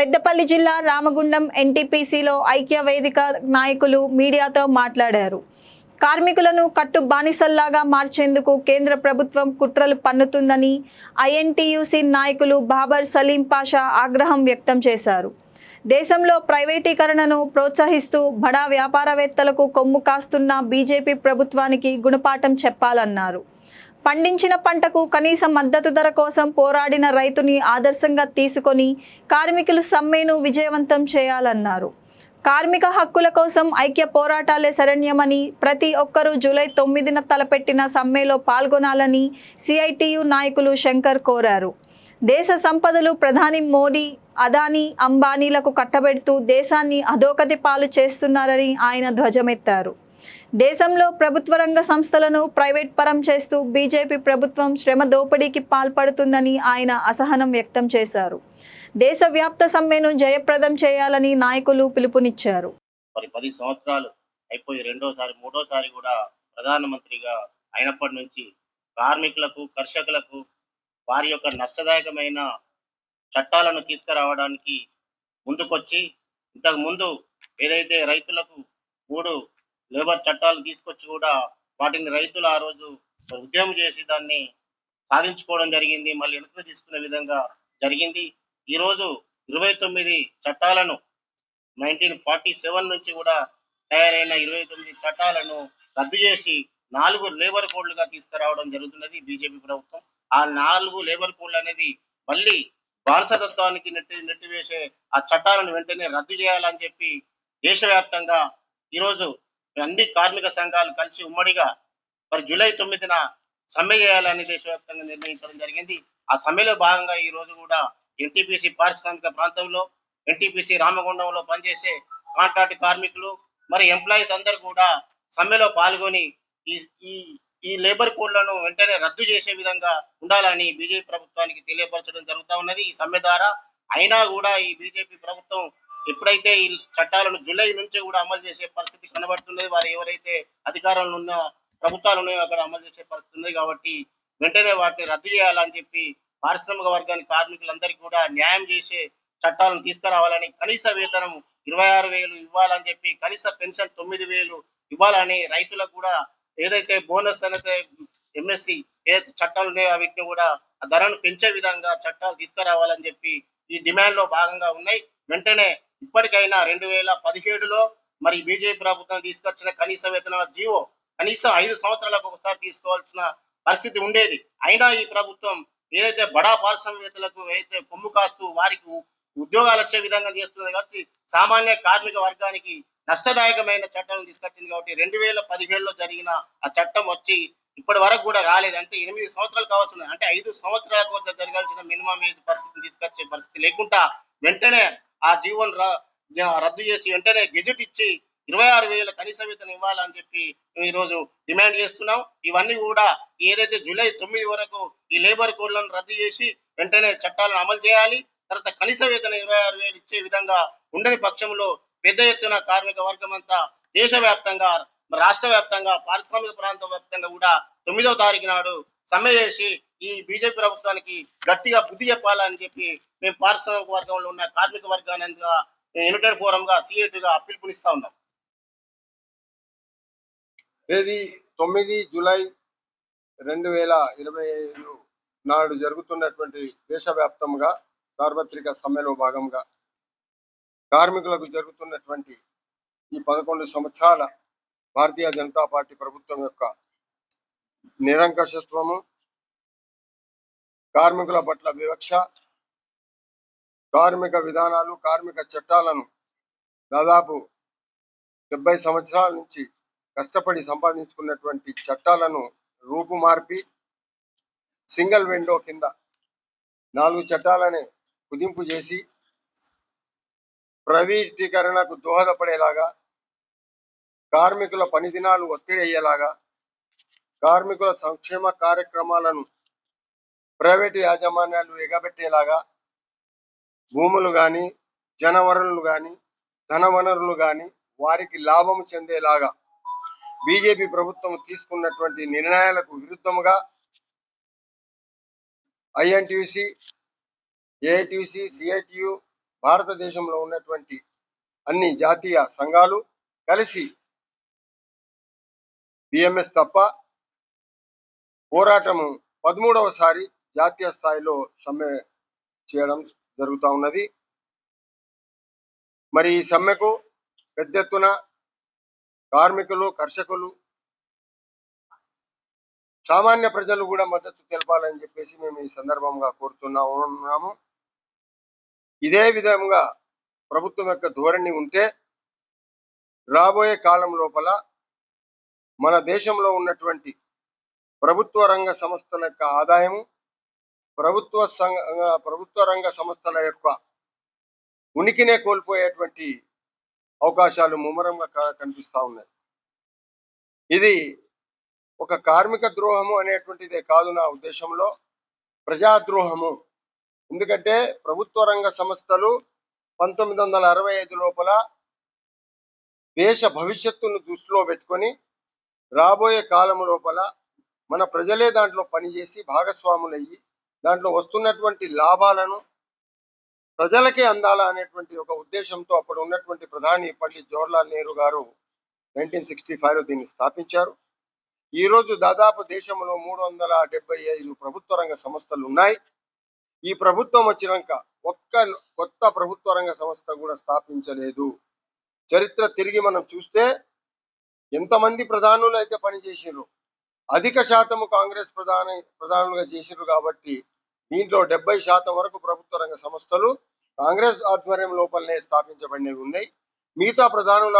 పెద్దపల్లి జిల్లా రామగుండం ఎన్టీపీసీలో ఐక్య వేదిక నాయకులు మీడియాతో మాట్లాడారు. కార్మికులను కట్టు బానిసల్లాగా మార్చేందుకు కేంద్ర ప్రభుత్వం కుట్రలు పన్నుతుందని ఐఎన్టీయూసీ నాయకులు బాబర్ సలీం పాషా ఆగ్రహం వ్యక్తం చేశారు. దేశంలో ప్రైవేటీకరణను ప్రోత్సహిస్తూ బడా వ్యాపారవేత్తలకు కొమ్ము కాస్తున్న బీజేపీ ప్రభుత్వానికి గుణపాఠం చెప్పాలన్నారు. పండించిన పంటకు కనీస మద్దతు ధర కోసం పోరాడిన రైతుని ఆదర్శంగా తీసుకొని కార్మికులు సమ్మెను విజయవంతం చేయాలన్నారు. కార్మిక హక్కుల కోసం ఐక్య పోరాటాలే శరణ్యమని ప్రతి ఒక్కరూ జూలై తొమ్మిదిన తలపెట్టిన సమ్మెలో పాల్గొనాలని సిఐటియు నాయకులు శంకర్ కోరారు. దేశ సంపదలు ప్రధాని మోడీ అదానీ అంబానీలకు కట్టబెడుతూ దేశాన్ని అధోగతి పాలు చేస్తున్నారని ఆయన ధ్వజమెత్తారు. దేశంలో ప్రభుత్వ రంగ సంస్థలను ప్రైవేట్ పరం చేస్తూ బీజేపీ ప్రభుత్వం శ్రమ దోపిడీకి పాల్పడుతుందని ఆయన అసహనం వ్యక్తం చేశారు. దేశవ్యాప్త సమ్మెను జయప్రదం చేయాలని నాయకులు పిలుపునిచ్చారు. మరి పది సంవత్సరాలు అయిపోయి రెండోసారి మూడోసారి కూడా ప్రధానమంత్రిగా అయినప్పటి నుంచి కార్మికులకు కర్షకులకు వారి యొక్క నష్టదాయకమైన చట్టాలను తీసుకురావడానికి ముందుకొచ్చి ఇంతకు ముందు ఏదైతే రైతులకు మూడు లేబర్ చట్టాలు తీసుకొచ్చి కూడా వాటిని రైతులు ఆ రోజు ఉద్యమం చేసి దాన్ని సాధించుకోవడం జరిగింది మళ్ళీ వెనుక తీసుకునే విధంగా జరిగింది. ఈరోజు ఇరవై తొమ్మిది చట్టాలను నైన్టీన్ ఫార్టీ సెవెన్ నుంచి కూడా తయారైన ఇరవై తొమ్మిది చట్టాలను రద్దు చేసి నాలుగు లేబర్ కోడ్లుగా తీసుకురావడం జరుగుతున్నది బీజేపీ ప్రభుత్వం. ఆ నాలుగు లేబర్ కోడ్లు అనేది మళ్ళీ బానిసతత్వానికి నెట్టి నెట్టివేసే ఆ చట్టాలను వెంటనే రద్దు చేయాలని చెప్పి దేశవ్యాప్తంగా ఈరోజు అన్ని కార్మిక సంఘాలు కలిసి ఉమ్మడిగా మరి జూలై తొమ్మిదిన సమ్మె చేయాలని దేశవ్యాప్తంగా నిర్ణయించడం జరిగింది. ఆ సమ్మెలో భాగంగా ఈ రోజు కూడా ఎన్టీపీసీ పారిశ్రామిక ప్రాంతంలో ఎన్టీపీసీ రామగుండంలో పనిచేసే కాంట్రాక్ట్ కార్మికులు మరి ఎంప్లాయీస్ అందరు కూడా సమ్మెలో పాల్గొని ఈ ఈ ఈ లేబర్ కోడ్లను వెంటనే రద్దు చేసే విధంగా ఉండాలని బీజేపీ ప్రభుత్వానికి తెలియపరచడం జరుగుతూ ఉన్నది. ఈ సమ్మె ద్వారా అయినా కూడా ఈ బీజేపీ ప్రభుత్వం ఎప్పుడైతే ఈ చట్టాలను జూలై నుంచి కూడా అమలు చేసే పరిస్థితి కనబడుతున్నది వారు ఎవరైతే అధికారంలో ఉన్న ప్రభుత్వాలు ఉన్నాయో అక్కడ అమలు చేసే పరిస్థితి ఉంది కాబట్టి వెంటనే వాటిని రద్దు చేయాలని చెప్పి పారిశ్రామిక వర్గానికి కార్మికులందరికీ కూడా న్యాయం చేసే చట్టాలను తీసుకురావాలని కనీస వేతనం ఇరవై ఆరు వేలు ఇవ్వాలని చెప్పి కనీస పెన్షన్ తొమ్మిది వేలు ఇవ్వాలని రైతులకు కూడా ఏదైతే బోనస్ అనేది ఎంఎస్సి ఏదైతే చట్టాలు ఉన్నాయో వీటిని కూడా ఆ ధరను పెంచే విధంగా చట్టాలు తీసుకురావాలని చెప్పి ఈ డిమాండ్లో భాగంగా ఉన్నాయి. వెంటనే ఇప్పటికైనా రెండు వేల పదిహేడులో మరి బీజేపీ ప్రభుత్వం తీసుకొచ్చిన కనీస వేతనాల జీవో కనీసం ఐదు సంవత్సరాలకు ఒకసారి తీసుకోవాల్సిన పరిస్థితి ఉండేది. అయినా ఈ ప్రభుత్వం ఏదైతే బడా పారిశ్రామికవేత్తలకు ఏదైతే కొమ్ము కాస్తూ వారికి ఉద్యోగాలు వచ్చే విధంగా చేస్తున్నది కాబట్టి సామాన్య కార్మిక వర్గానికి నష్టదాయకమైన చట్టాలను తీసుకొచ్చింది కాబట్టి రెండు వేల పదిహేడులో జరిగిన ఆ చట్టం వచ్చి ఇప్పటి వరకు కూడా రాలేదు. అంటే ఎనిమిది సంవత్సరాలు కావాల్సి అంటే ఐదు సంవత్సరాలకు వద్ద జరగాల్సిన మినిమం ఏజ్ పరిస్థితిని తీసుకొచ్చే పరిస్థితి లేకుండా వెంటనే ఆ జీవోను రద్దు చేసి వెంటనే గెజిట్ ఇచ్చి ఇరవై ఆరు వేల కనీస వేతనం ఇవ్వాలని చెప్పి మేము ఈ రోజు డిమాండ్ చేస్తున్నాం. ఇవన్నీ కూడా ఏదైతే జూలై తొమ్మిది వరకు ఈ లేబర్ కోడ్లను రద్దు చేసి వెంటనే చట్టాలను అమలు చేయాలి. తర్వాత కనీస వేతనం ఇరవై ఆరు వేలు ఇచ్చే విధంగా ఉండని పక్షంలో పెద్ద ఎత్తున కార్మిక వర్గం అంతా దేశవ్యాప్తంగా రాష్ట్ర వ్యాప్తంగా పారిశ్రామిక ప్రాంత వ్యాప్తంగా కూడా తొమ్మిదవ తారీఖు నాడు సమ్మె చేసి ఈ బీజేపీ ప్రభుత్వానికి గట్టిగా బుద్ధి చెప్పాలని చెప్పి మేము పారిశ్రామిక వర్గంలో ఉన్న కార్మిక వర్గానందుగా యునైటెడ్ ఫోరం గా సిఐటిగా పిలుపునిస్తా ఉన్నాం. తేదీ తొమ్మిది జూలై రెండు వేల ఇరవై ఐదు నాడు జరుగుతున్నటువంటి దేశవ్యాప్తంగా సార్వత్రిక సమ్మెలో భాగంగా కార్మికులకు జరుగుతున్నటువంటి ఈ పదకొండు సంవత్సరాల భారతీయ జనతా పార్టీ ప్రభుత్వం యొక్క నిరంకశత్వము కార్మికుల పట్ల వివక్ష కార్మిక విధానాలు కార్మిక చట్టాలను దాదాపు డెబ్బై సంవత్సరాల నుంచి కష్టపడి సంపాదించుకున్నటువంటి చట్టాలను రూపుమార్పి సింగిల్ విండో కింద నాలుగు చట్టాలని కుదింపు చేసి ప్రైవేటీకరణకు దోహదపడేలాగా కార్మికుల పని దినాలు ఒత్తిడి అయ్యేలాగా కార్మికుల సంక్షేమ కార్యక్రమాలను ప్రైవేటు యాజమాన్యాలు ఎగబెట్టేలాగా భూములు కానీ జనవనరులు కానీ ధన వనరులు కానీ వారికి లాభం చెందేలాగా బీజేపీ ప్రభుత్వం తీసుకున్నటువంటి నిర్ణయాలకు విరుద్ధముగా ఐఎన్టీసీ ఏఐటీసీ సిఐటియు భారతదేశంలో ఉన్నటువంటి అన్ని జాతీయ సంఘాలు కలిసి బిఎంఎస్ తప్ప పోరాటము పదమూడవసారి జాతీయ స్థాయిలో సమ్మె చేయడం జరుగుతూ ఉన్నది. మరి ఈ సమ్మెకు పెద్ద ఎత్తున కార్మికులు కర్షకులు సామాన్య ప్రజలు కూడా మద్దతు తెలపాలని చెప్పేసి మేము ఈ సందర్భంగా కోరుతున్నా ఉన్నాము. ఇదే విధంగా ప్రభుత్వం యొక్క ధోరణి ఉంటే రాబోయే కాలం లోపల మన దేశంలో ఉన్నటువంటి ప్రభుత్వ రంగ సంస్థల యొక్క ఆదాయము ప్రభుత్వ సంఘ ప్రభుత్వ రంగ సంస్థల యొక్క ఉనికినే కోల్పోయేటువంటి అవకాశాలు ముమ్మరంగా కనిపిస్తూ కనిపిస్తా ఉన్నాయి. ఇది ఒక కార్మిక ద్రోహము అనేటువంటిదే కాదు నా ఉద్దేశంలో. ప్రజాద్రోహము. ఎందుకంటే ప్రభుత్వ రంగ సంస్థలు పంతొమ్మిది వందల అరవై ఐదు లోపల దేశ భవిష్యత్తును దృష్టిలో పెట్టుకొని రాబోయే కాలం లోపల మన ప్రజలే దాంట్లో పనిచేసి భాగస్వాములయ్యి దాంట్లో వస్తున్నటువంటి లాభాలను ప్రజలకే అందాలా అనేటువంటి ఒక ఉద్దేశంతో అప్పుడు ఉన్నటువంటి ప్రధాని పండిత్ జవహర్లాల్ నెహ్రూ గారు నైన్టీన్ సిక్స్టీ ఫైవ్ దీన్ని స్థాపించారు. ఈ రోజు దాదాపు దేశంలో మూడు వందల డెబ్బై ఐదు ప్రభుత్వ రంగ సంస్థలు ఉన్నాయి. ఈ ప్రభుత్వం వచ్చినాక ఒక్క కొత్త ప్రభుత్వ రంగ సంస్థ కూడా స్థాపించలేదు. చరిత్ర తిరిగి మనం చూస్తే ఎంతమంది ప్రధానులు అయితే పనిచేసారు అధిక శాతము కాంగ్రెస్ ప్రధాని ప్రధానులుగా చేసిరు కాబట్టి దీంట్లో డెబ్బై శాతం వరకు ప్రభుత్వ రంగ సంస్థలు కాంగ్రెస్ ఆధ్వర్యం లోపలనే స్థాపించబడినవి ఉన్నాయి. మిగతా ప్రధానుల